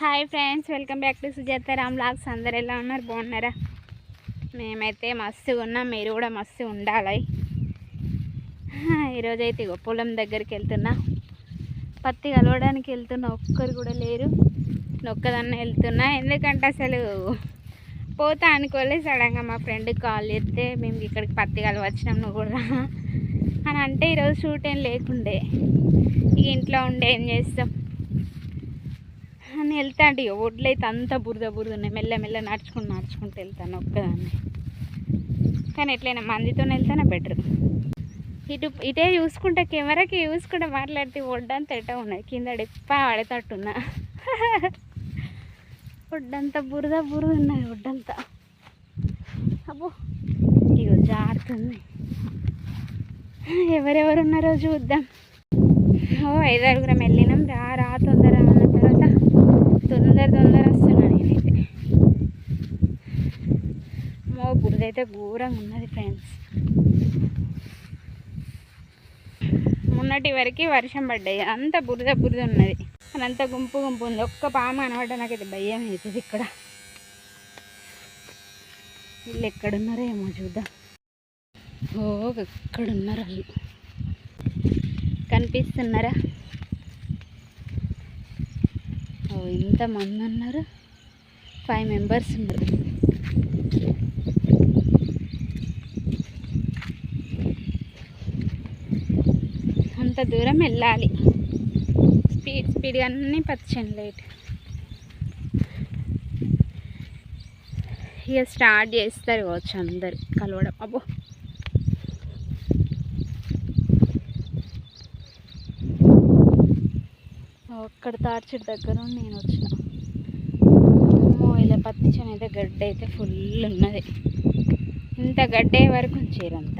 Hi friends welcome back to Sujatha Ram vlogs అందరు ఎలా ఉన్నారు? బాగున్నారా? మేమైతే మస్తుగా ఉన్నాం. మీరు కూడా మస్తు ఉండాలి. ఈరోజు అయితే ఇగో పొలం దగ్గరికి వెళ్తున్నా. పత్తి కలవడానికి వెళ్తున్నా. ఒక్కరు కూడా లేరు. నొక్కదన్న వెళ్తున్నా. ఎందుకంటే అసలు పోతా అనుకోలే. సడన్గా మా ఫ్రెండ్కి కాల్ చేస్తే మేము ఇక్కడికి పత్తి కలవచ్చినాం నువ్వు కూడా అని అంటే ఈరోజు షూట్ ఏం లేకుండే. ఇక ఇంట్లో ఉండే ఏం చేస్తాం? వెళ్తా అంటే ఒడ్లు అయితే అంత బురద బురద ఉన్నాయి. మెల్ల మెల్ల నడుచుకుంటూ నడుచుకుంటూ వెళ్తాను ఒక్కదాన్ని. కానీ ఎట్లయినా మందితో వెళ్తానే బెటర్. ఇటు ఇటే చూసుకుంటే కెమెరాకి చూసుకుంటే మాట్లాడితే ఒడ్డంతా ఎట ఉన్నది కింద డిప్ప పడేటట్టున్నా ఒడ్డంతా బురద బురద ఉన్నది ఒడ్డంతా. అబ్బో ఇగో జారుతుంది. ఎవరెవరు ఉన్నారో చూద్దాం. ఓ ఐదారుగురం వెళ్ళినాం. రా రాతో తొందర తొందర వస్తున్నాను నేనైతే. మో బురదైతే ఘోరంగా ఉన్నది ఫ్రెండ్స్. మొన్నటి వరకు వర్షం పడ్డాయి. అంత బురద బురద ఉన్నది. అంత గుంపు గుంపు ఉంది. ఒక్క పాము అనమాట నాకైతే భయం అవుతుంది ఇక్కడ. వీళ్ళు ఎక్కడున్నారో ఏమో చూద్దాం. ఓ ఎక్కడున్నారు వాళ్ళు. కనిపిస్తున్నారా? ఎంతమంది ఇంతమంది ఉన్నారు? ఫైవ్ మెంబర్స్ ఉన్నారు. అంత దూరం వెళ్ళాలి. స్పీడ్ స్పీడ్గా అన్నీ పచ్చని లేట్ ఇక స్టార్ట్ చేస్తారు కావచ్చు అందరు. కలవడం. అబ్బో! అక్కడ తాడ్చిడి దగ్గర నేను వచ్చిన. అమ్మో ఇలా పత్తి చేను అయితే గడ్డ అయితే ఫుల్ ఉన్నది. ఇంత గడ్డే వరకు ఉంచేరంత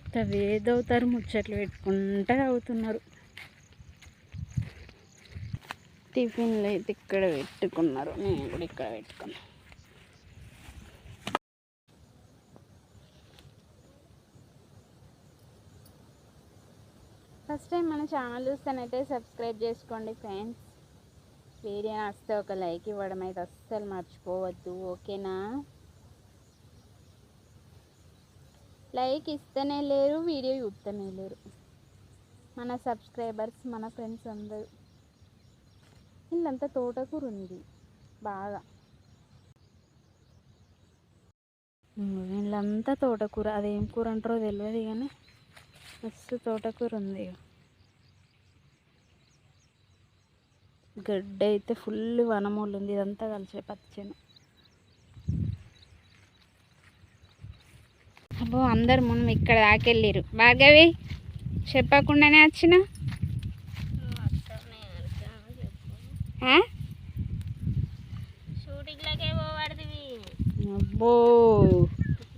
ఇంత వేదవుతారు ముచ్చట్లు పెట్టుకుంటా అవుతున్నారు టిఫిన్లు అయితే ఇక్కడ పెట్టుకున్నారు. నేను కూడా ఇక్కడ పెట్టుకున్నాను ఫస్ట్ టైం మన ఛానల్ చూస్తానైతే సబ్స్క్రైబ్ చేసుకోండి ఫ్రెండ్స్. వీడియో నచ్చితే ఒక లైక్ ఇవ్వడం అయితే అస్సలు మర్చిపోవద్దు ఓకేనా? లైక్ ఇస్తేనే లేరు వీడియో చూస్తూనే లేరు. మన సబ్స్క్రైబర్స్ మన ఫ్రెండ్స్ అందరూ. వీళ్ళంతా తోటకూర ఉంది బాగా. వీళ్ళంతా తోటకూర అదేం కూర అంటారో తెలియదు కానీ మస్తు తోటకూర ఉంది గడ్డ అయితే ఫుల్ వనమూలు ఉంది ఇదంతా కలిసే పచ్చని. అబ్బో అందరు మనం ఇక్కడ దాకెళ్ళారు భార్గవి చెప్పకుండానే వచ్చిన? అబ్బో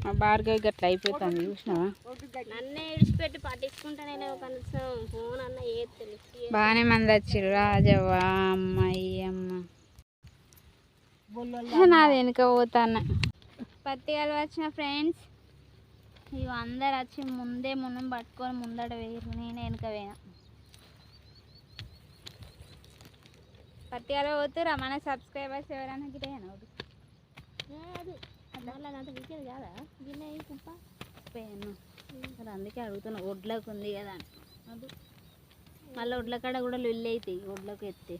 మా భార్గవి గట్ల అయిపోతుంది చూసినావా? నన్నే విడిచిపెట్టి పట్టించుకుంటా నేను కనీసం ఫోన్ అన్న ఏ బాగానే మంది వచ్చిర్రు రాజవ్వ అమ్మాయి అమ్మ. నాది వెనుక పోతాను పత్తి కలు వచ్చిన ఫ్రెండ్స్ ఇవి అందరు వచ్చి ముందే మునం పట్టుకొని ముందట వేయరు నేను వెనుక పోయినా. పత్తి కలు పోతురా మన సబ్స్క్రైబర్స్ ఎవరైనా గిటేనా అంత వికేది కాదా? గిన్నె కుప్ప పోయాను మరి అందుకే అడుగుతున్నా ఒడ్లకు ఉంది కదా అని. అది మళ్ళీ ఒడ్ల కాడ కూడా లొల్లి అవుతాయి ఒడ్లకు ఎత్తే.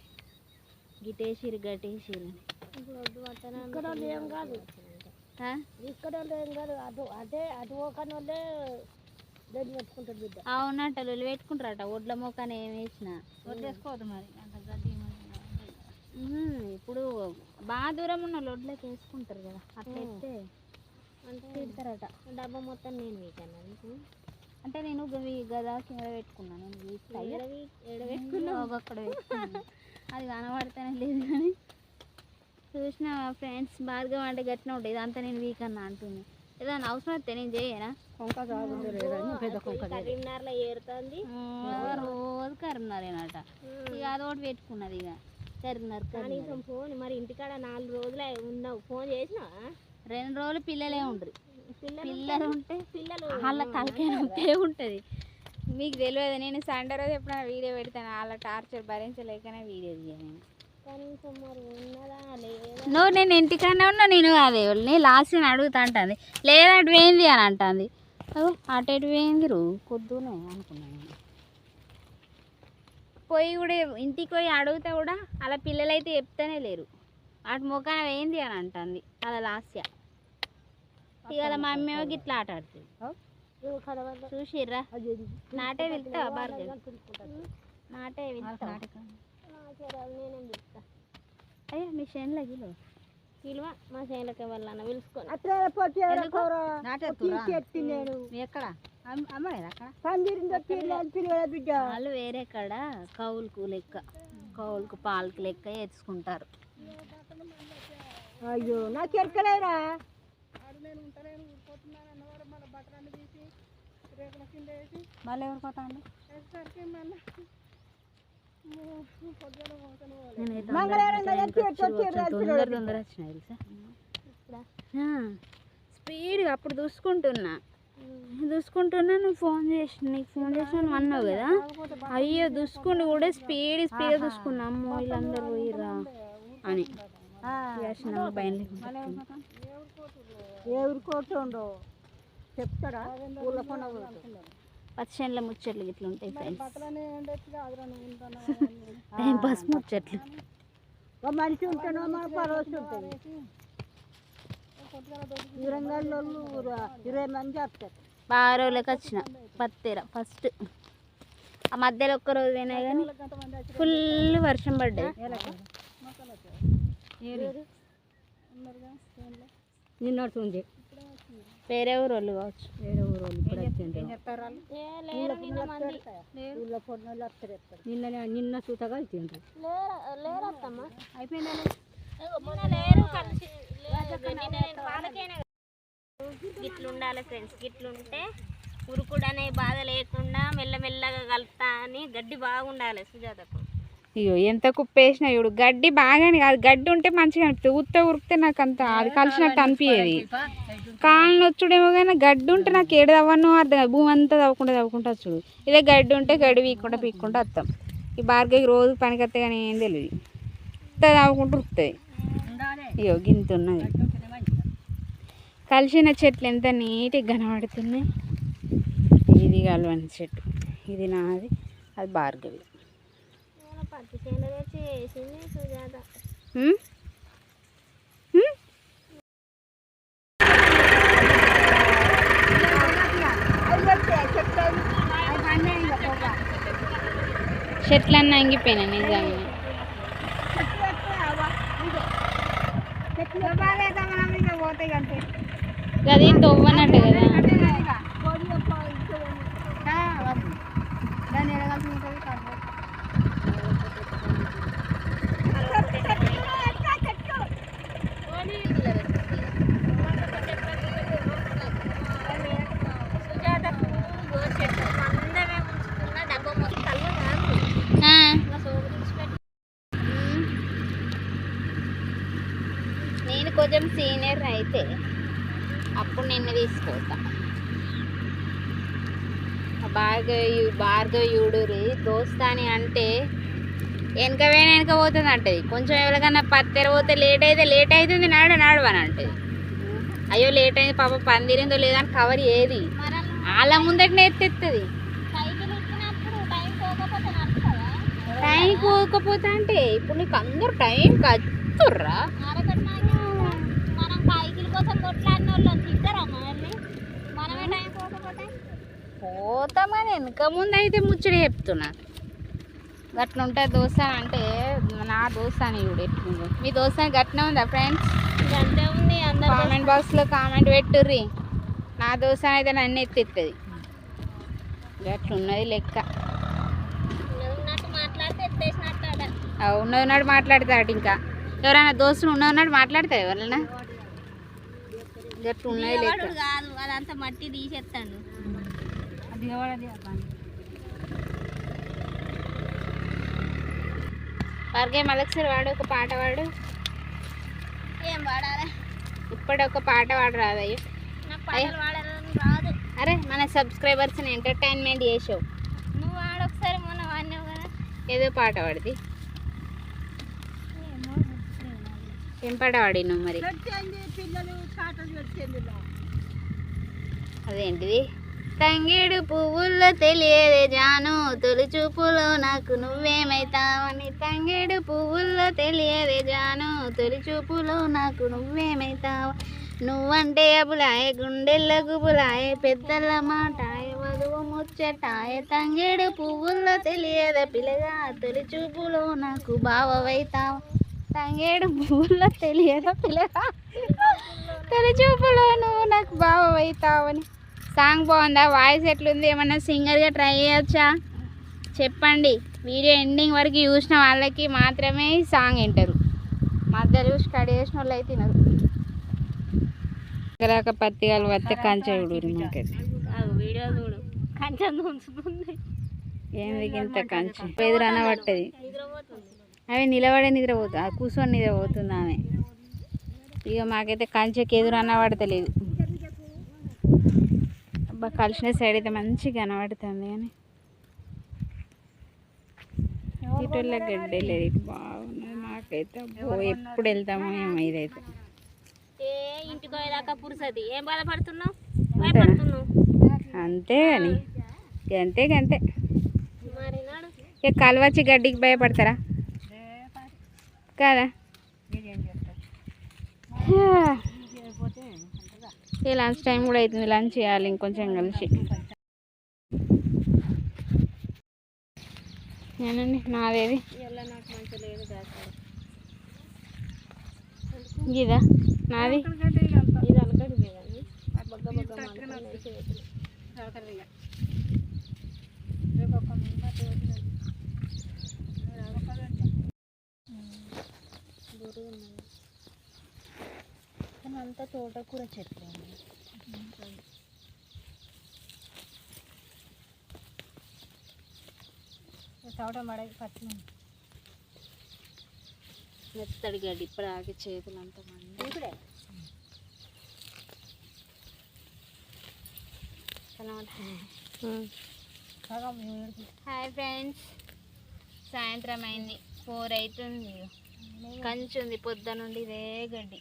గిటేసిరు గటేసిరు అని. ఏం కాదు? ఇక్కడ ఏం కాదు. అటు అదే అటు ఒక వాళ్ళే దాన్ని పెట్టుకుంటారు బిడ్డ. అవునట లొల్లి పెట్టుకుంటారట. ఒడ్ల మొక్కని ఏం వేసిన. వదిలేసుకోవద్దు మరి. అంత గడ్డి ఇప్పుడు బాగా దూరం ఉన్న లొడ్లకి వేసుకుంటారు కదా. అట్లా ఎత్తే. అంటే తిడతారట డబ్బా మొత్తం నేను వీకన్నా నీకు? అంటే నేను గదా కింద పెట్టుకున్నాను అక్కడ అది కనబడితేనే లేదు కానీ. చూసిన ఫ్రెండ్స్ బాగా అంటే గట్టిన ఉంటుంది ఇదంతా నేను వీక్ అన్న అంటుంది. ఏదైనా అవసరం వస్తే నేను చేయనా? కరీంనగర్లో ఏరుతుంది. రోజు కరీంనగరేనట. ఇక అదొకటి పెట్టుకున్నది ఇక. కరీంనగర్ కనీసం. ఫోన్ మరి ఇంటికాడ నాలుగు రోజులు ఉన్నావు. ఫోన్ చేసినావా? రెండు రోజులు పిల్లలే ఉండరు. పిల్లలు ఉంటే పిల్లలు వాళ్ళ నొప్పే ఉంటుంది. మీకు తెలియదు నేను సండే రోజు ఎప్పుడైనా వీడియో పెడతాను వాళ్ళ టార్చర్ భరించలేకనే వీడియో తీయను నువ్వు నేను ఇంటికన్నా ఉన్నా నేను అదే నేను లాస్ట్ నేను అడుగుతా అంటుంది. లేదా అటు పోయింది అని అంటుంది. అటు ఎటు పోయింది రూ కొద్దునే అనుకున్నాను నేను. పోయి కూడా ఇంటికి పోయి అడుగుతా కూడా అలా పిల్లలైతే చెప్తానే లేరు. అటు ముఖాన వేయింది అని అంటుంది. అలా లాస్య. ఇవాళ మా అమ్మ ఏమో గిట్లా ఆట ఆడుతుంది. చూసిర్రా? నాటే భార్గవి? నాటే పిలుస్తా అయ్యా మీ చేనులో గిలో. పిలువ మా చేనులకి వెళ్ళాను పిలుచుకొని. నేను ఎక్కడ? అమ్మలేదు అక్కడ? బిడ్డ. వాళ్ళు వేరే కాడ కౌలుకు లెక్క కౌలుకు పాలకి లెక్క ఎత్తుకుంటారు అయ్యో నాకు ఎరకలేరా మళ్ళీ ఎవరు తెలుసా? స్పీడ్గా అప్పుడు చూసుకుంటున్నా చూసుకుంటున్నా నువ్వు ఫోన్ చేసి నీకు ఫోన్ చేసిన నువ్వు అన్నావు కదా? అయ్యో చూసుకుంటూ కూడా స్పీడ్ స్పీడ్గా చూసుకున్నా అమ్మో వీళ్ళందరూ పోయిర్రా అని. చేసిన భయం లేకుండా ఎవరు కోటుండో? చెప్తారా ఊళ్ళ కొన పచ్చళ్ళ ముచ్చట్లు ఇట్లా ఉంటాయి ఫ్రెండ్స్. టైం పాస్ ముచ్చట్లు. మనిషి ఉంటేనో మన పరవసి ఉంటుంది. ఇరవై మంది చెప్తారు బాగా రోజులకు వచ్చిన పత్తెర ఫస్ట్. ఆ మధ్యలో ఒక్క రోజు పోయినా కానీ ఫుల్ వర్షం పడ్డాయి నిన్నడుతుంది వేరే ఊరు వాళ్ళు కావచ్చు. వేరే ఊరు ఇప్పుడు వచ్చింది నిన్న నిన్న సూతగా వచ్చిండ్రు గిట్లు ఉండాలి ఫ్రెండ్స్ గిట్లు ఉంటే ఉరుకుడు అనే బాధ లేకుండా మెల్లమెల్లగా కలుపుతా అని గడ్డి బాగుండాలి సుజాతకు. అయ్యో ఎంత కుప్పేసిన చూడు. గడ్డి బాగానే కాదు. గడ్డి ఉంటే మంచిగా అనిపిస్తుంది. ఉత్త ఉరికితే నాకు అంత అది కలిసినట్టు అనిపించేది కాళ్ళు వచ్చుడేమో కానీ గడ్డి ఉంటే నాకు ఏడు తవ్వనో అర్థం కాదు. భూమి అంతా తవ్వకుండా తవ్వుకుంటా చూడు ఇదే గడ్డి ఉంటే గడ్డి పీక్కుంటా పీక్కుంటా వస్తాం. ఈ భార్గవి రోజు పనికి వస్తే కానీ ఏం తెలియదు ఇంత తవ్వుకుంటూ ఉరుకుతుంది అయ్యో గింత ఉన్నది. కలిసిన చెట్లు ఎంత నీట్గా కనబడుతున్నాయి. ఇది కలవని చెట్టు. ఇది నాది. అది భార్గవి పత్తి చేను తెచ్చి వేసింది సుజాత ఉమ్? ఉమ్? చెట్లన్నీ అంగిపోయినాయి నిజంగా. అది తవ్వనట్టు కదా ఆ. నేను కొంచెం సీనియర్ అయితే అప్పుడు నిన్ను తీసుకుపోతా ఆ భార్గవి భార్గవ్యుడురి దోస్తాని అంటే వెనక పోయిన వెనక పోతుంది అంటది కొంచెం ఎవరికన్నా పత్తెర పోతే లేట్ అయితే లేట్ అవుతుంది నాడు నాడు అని అంటది. అయ్యో లేట్ అయింది పాప పందిరిందో లేదని కవర్ ఏది వాళ్ళ ముందటనే ఎత్తెత్తది. టైం పోకపోతే అంటే ఇప్పుడు నీకు అందరు టైం కచ్చుర్రా కోసం కొట్లాడిన వాళ్ళు తింటారా మనల్ని మనమే టైం పోకపోతే పోతామని వెనక ముందు అయితే ముచ్చట చెప్తున్నా. గట్ల ఉంటుంది దోశ అంటే నా దోశ అని చూడు ఎట్లుందో. మీ దోశ గట్లనే ఉందా ఫ్రెండ్స్ అంతే ఉంది అందరు కామెంట్ బాక్స్లో కామెంట్ పెట్టుర్రి. నా దోశ అయితే నన్ను ఎత్తెత్తది. గట్లున్నది లెక్క. ఉన్నది ఉన్నాడు మాట్లాడతాడు ఇంకా. ఎవరైనా దోస్తులు ఉన్నది ఉన్నాడు మాట్లాడతారు ఎవరైనా? లెక్క వాడు కాదు అదంతా మట్టి తీసేస్తాడు. వర్గే మళ్ళొకసారి వాడు ఒక పాట పాడు ఏం వాడాలి? ఇప్పుడే ఒక పాట పాడు రాదయ్యో అరే మన సబ్స్క్రైబర్స్ని ఎంటర్టైన్మెంట్ చేసావు. ఏదో పాట పాడిది ఏం పాట పాడినావు మరి? అదేంటిది? తంగేడు పువ్వుల్లో తెలియదే జాను. తొలి చూపులో నాకు నువ్వేమైతావని. తంగేడు పువ్వుల్లో తెలియదే జాను. తొలి చూపులో నాకు నువ్వేమైతావు నువ్వంటే అబులాయే గుండెల్లో గుబులాయే పెద్దల మాటాయ వధువు ముచ్చటాయ తంగేడు పువ్వుల్లో తెలియదే పిల్లగా. తొలి చూపులో నాకు బావవైతావు. తంగేడు పువ్వుల్లో తెలియదా పిల్లగా? తొలి చూపులో నువ్వు నాకు బావవైతావని. సాంగ్ బాగుందా? వాయిస్ ఎట్లుంది? ఏమన్నా సింగర్గా ట్రై చేయొచ్చా? చెప్పండి. వీడియో ఎండింగ్ వరకు చూసిన వాళ్ళకి మాత్రమే ఈ సాంగ్ వింటారు. మధ్యలో స్టడీ చేసిన వాళ్ళు అయితే తినరు ఎకరాక పత్తి కాలు వస్తే కంచె చూడు మాకైతే వీడియో చూడు. కంచెం ఏంది ఇంత కంచె? ఎదురన్న పట్టది? అవి నిలబడే నిద్రపోతుంది ఆ కూర్చొని నిద్రపోతుంది ఆమె. ఇక మాకైతే కంచెకి ఎదురన్న పడతలేదు అబ్బా కలిసిన సైడ్ అయితే మంచిగా కనబడుతుంది కానీ. ఇటువల్ల గడ్డే లేదు బాగున్నది మాకైతే. అబ్బో ఎప్పుడు వెళ్తామో ఏమో ఇదైతే. ఏ ఇంటికి పోయేదాకా పురుసది. ఏం బాధపడుతున్నావు? అంతే కానీ అంతే అంతే ఇక కలవచ్చి గడ్డికి భయపడతారా? కదా? ఈ లంచ్ టైం కూడా అవుతుంది. లంచ్ చేయాలి ఇంకొంచెం కలిసి. నేనండి నాదేది? నాకు లేదు ఇదా నాది ఇది బగ్గ అంతా తోటకూర చెట్లు తోట మడకి పచ్చి మెత్తడి గడ్డి ఇప్పుడు ఆగి చేతులు అంత మంది ఇప్పుడే హాయ్ ఫ్రెండ్స్. సాయంత్రం అయింది. ఫోర్ అవుతుంది కంచి ఉంది పొద్దు నుండి ఇదే గడ్డి.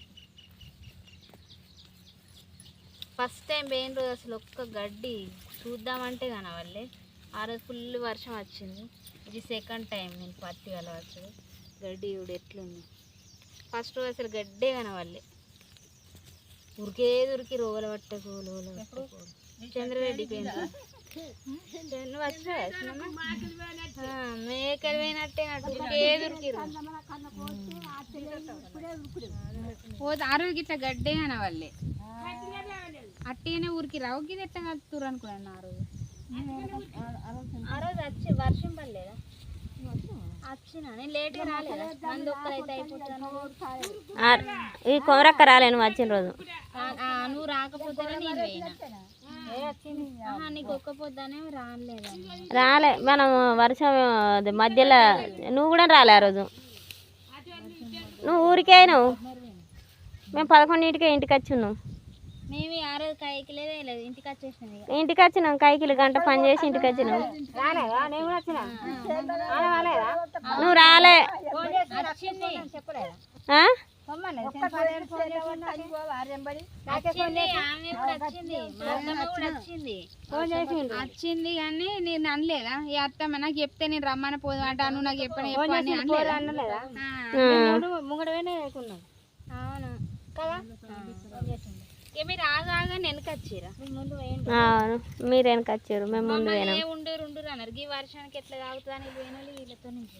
ఫస్ట్ టైం పోయిన రోజు అసలు ఒక్క గడ్డి. చూద్దామంటే కనవల్లే ఆ రోజు ఫుల్ వర్షం వచ్చింది. ఇది సెకండ్ టైం నేను పత్తి కలవచ్చు. గడ్డి ఇప్పుడు ఎట్లుంది. ఫస్ట్ రోజు అసలు గడ్డే కనవల్లే ఉరికే ఉరికి రోగలు పట్టకు చంద్రరెడ్డి మేకలు పోయినట్టే ఉరికే ఉరికిరు పోతే ఆ రోజు ఇట్లా గడ్డే అనవాళ్ళే అట్టేనే ఊరికి రావు. గిది ఎట్లా కలుపుతురు అనుకున్నాను ఆ రోజు ఆ రోజు వచ్చి వర్షం పడలేదా? ఈ కొమరక్క రాలే నువ్వు వచ్చిన రోజు. నువ్వు రాలేదా? రాలే. మనం వర్షం అది మధ్యలో నువ్వు కూడా రాలే ఆ రోజు. నువ్వు ఊరికే అయినావు. మేము పదకొండింటికే ఇంటికి వచ్చి మేము ఆ రోజు ఇంటికి వచ్చేసినాం ఇక. ఇంటికి వచ్చినాం కైకిలు గంట పని చేసి ఇంటికి వచ్చినాం. నువ్వు రాలే. వచ్చింది. చెప్పలేదా ఆ? వచ్చింది. ఆమె కూడా వచ్చింది. మా అత్తమ్మ కూడా వచ్చింది. వచ్చింది. కానీ నేను అనలేదా? ఈ అత్తమ్మ నాకు చెప్తే నేను రమ్మని పోదు అంట నువ్వు నాకు చెప్పని అనలేదా? ఆ. అవును. కదా? మీరు ఆగాగా వెనకచ్చిరా ముందు వేయండి అవును మీరు వెనక వచ్చారు మేము ముందు పోయినాం. ఏ ఉండరు ఉండరు అన్నారు. ఈ వర్షానికి ఎట్లా తాగుతుంది అని పోయిన వాళ్ళు వీళ్ళతో నుంచి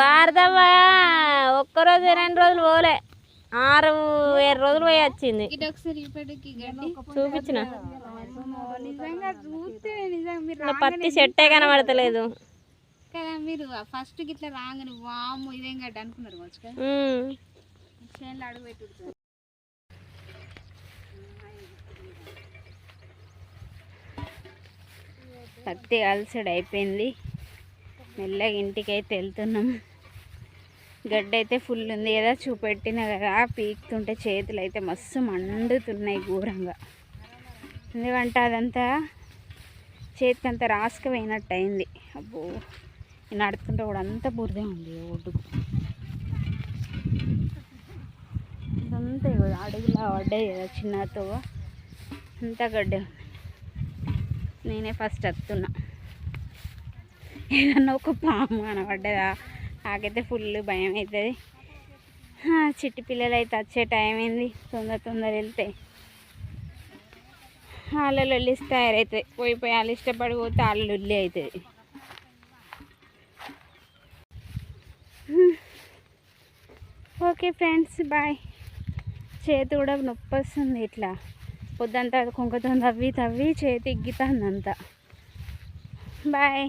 భారతవ్వ ఒక్కరోజు రెండు రోజులు పోలే. ఆరు ఏడు రోజులు పోయి వచ్చింది. చూపించిన. పత్తి చెట్టే కనబడతలేదు. కదా మీరు ఫస్ట్ గిట్లా రాగానే వాము ఇదేం గడ్డ అనుకున్నారు కావచ్చు కదా ఉమ్. చేనులో అడుగు పెట్టుడుతుంది పత్తి అలసడు అయిపోయింది. మెల్లగా ఇంటికి అయితే వెళ్తున్నాం. గడ్డ అయితే ఫుల్ ఉంది కదా చూపెట్టిన కదా పీకుతుంటే చేతులు అయితే మస్తు మండుతున్నాయి ఘోరంగా. ఎందుకంటే అదంతా చేతికి అంతా రాసుకుపోయినట్టు అయింది అబ్బో నడుతుంటే కూడా అంత బురదే ఉంది ఒడ్డుకు ఇదంతా అడుగులా పడ్డాయి కదా చిన్నతో. అంతా గడ్డే ఉంది. నేనే ఫస్ట్ వస్తున్నా ఏదన్నా ఒక పాము కనబడ్డదా? నాకైతే ఫుల్ భయం అవుతుంది చిట్టి పిల్లలు అయితే వచ్చే టైం అయింది తొందర తొందర వెళ్తే. వాళ్ళ లొల్లిసి తయారవుతుంది పోయి పోయి వాళ్ళు ఇష్టపడి పోతే వాళ్ళ లొల్లి అవుతుంది ఓకే ఫ్రెండ్స్ బాయ్. చేతి కూడా నొప్పి వస్తుంది ఇట్లా. పొద్దంతా కుంకతో తవ్వి తవ్వి చేతి ఇగ్గుతుంది అంతా బాయ్